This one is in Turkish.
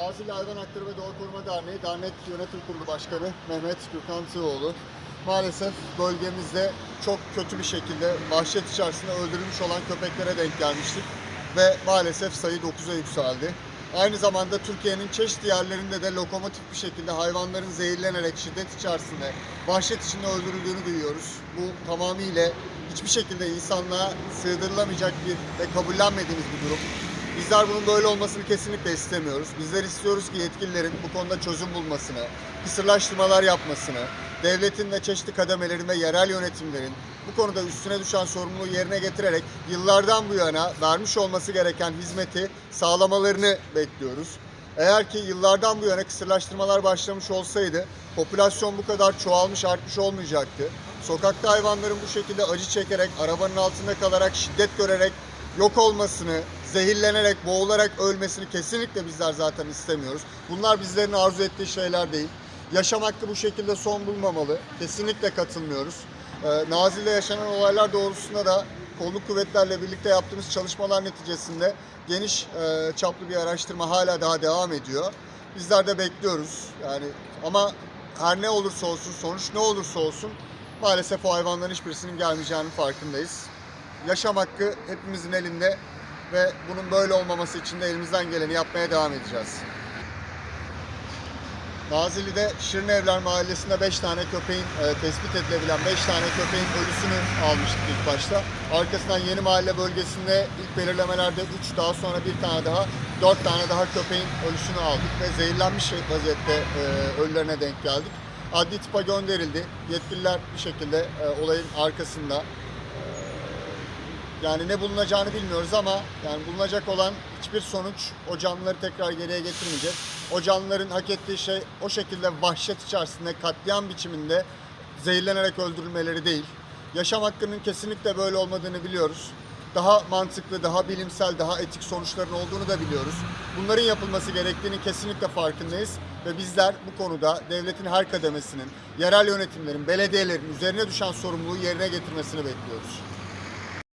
Azil Hayvan Hakları ve Doğa Koruma Derneği Dernek Yönetim Kurulu Başkanı Mehmet Gürkan Tığoğlu. Maalesef bölgemizde çok kötü bir şekilde vahşet içerisinde öldürülmüş olan köpeklere denk gelmiştik. Ve maalesef sayı 9'a yükseldi. Aynı zamanda Türkiye'nin çeşitli yerlerinde de lokomotif bir şekilde hayvanların zehirlenerek şiddet içerisinde, vahşet içinde öldürüldüğünü duyuyoruz. Bu tamamıyla hiçbir şekilde insanlığa sığdırılamayacak bir ve kabullenmediğimiz bir durum. Bizler bunun böyle olmasını kesinlikle istemiyoruz. Bizler istiyoruz ki yetkililerin bu konuda çözüm bulmasını, kısırlaştırmalar yapmasını, devletin ve çeşitli kademelerin ve yerel yönetimlerin bu konuda üstüne düşen sorumluluğu yerine getirerek yıllardan bu yana vermiş olması gereken hizmeti sağlamalarını bekliyoruz. Eğer ki yıllardan bu yana kısırlaştırmalar başlamış olsaydı popülasyon bu kadar çoğalmış artmış olmayacaktı. Sokakta hayvanların bu şekilde acı çekerek, arabanın altında kalarak, şiddet görerek yok olmasını, zehirlenerek, boğularak ölmesini kesinlikle bizler zaten istemiyoruz. Bunlar bizlerin arzu ettiği şeyler değil. Yaşam hakkı bu şekilde son bulmamalı. Kesinlikle katılmıyoruz. Ee, Nazil'de yaşanan olaylar doğrultusunda da kolluk kuvvetlerle birlikte yaptığımız çalışmalar neticesinde geniş e, çaplı bir araştırma hala daha devam ediyor. Bizler de bekliyoruz. Yani ama her ne olursa olsun, sonuç ne olursa olsun maalesef o hayvanların hiçbirisinin gelmeyeceğinin farkındayız. Yaşam hakkı hepimizin elinde ve bunun böyle olmaması için de elimizden geleni yapmaya devam edeceğiz. Nazilli'de Şirin Evler Mahallesi'nde 5 tane köpeğin e, tespit edilebilen 5 tane köpeğin ölüsünü almıştık ilk başta. Arkasından Yeni Mahalle bölgesinde ilk belirlemelerde 3 daha sonra bir tane daha 4 tane daha köpeğin ölüsünü aldık ve zehirlenmiş vaziyette e, ölülerine denk geldik. Adli tıpa gönderildi. Yetkililer bir şekilde e, olayın arkasında yani ne bulunacağını bilmiyoruz ama yani bulunacak olan hiçbir sonuç o canlıları tekrar geriye getirmeyecek. O canlıların hak ettiği şey o şekilde vahşet içerisinde katliam biçiminde zehirlenerek öldürülmeleri değil. Yaşam hakkının kesinlikle böyle olmadığını biliyoruz. Daha mantıklı, daha bilimsel, daha etik sonuçların olduğunu da biliyoruz. Bunların yapılması gerektiğini kesinlikle farkındayız ve bizler bu konuda devletin her kademesinin, yerel yönetimlerin, belediyelerin üzerine düşen sorumluluğu yerine getirmesini bekliyoruz.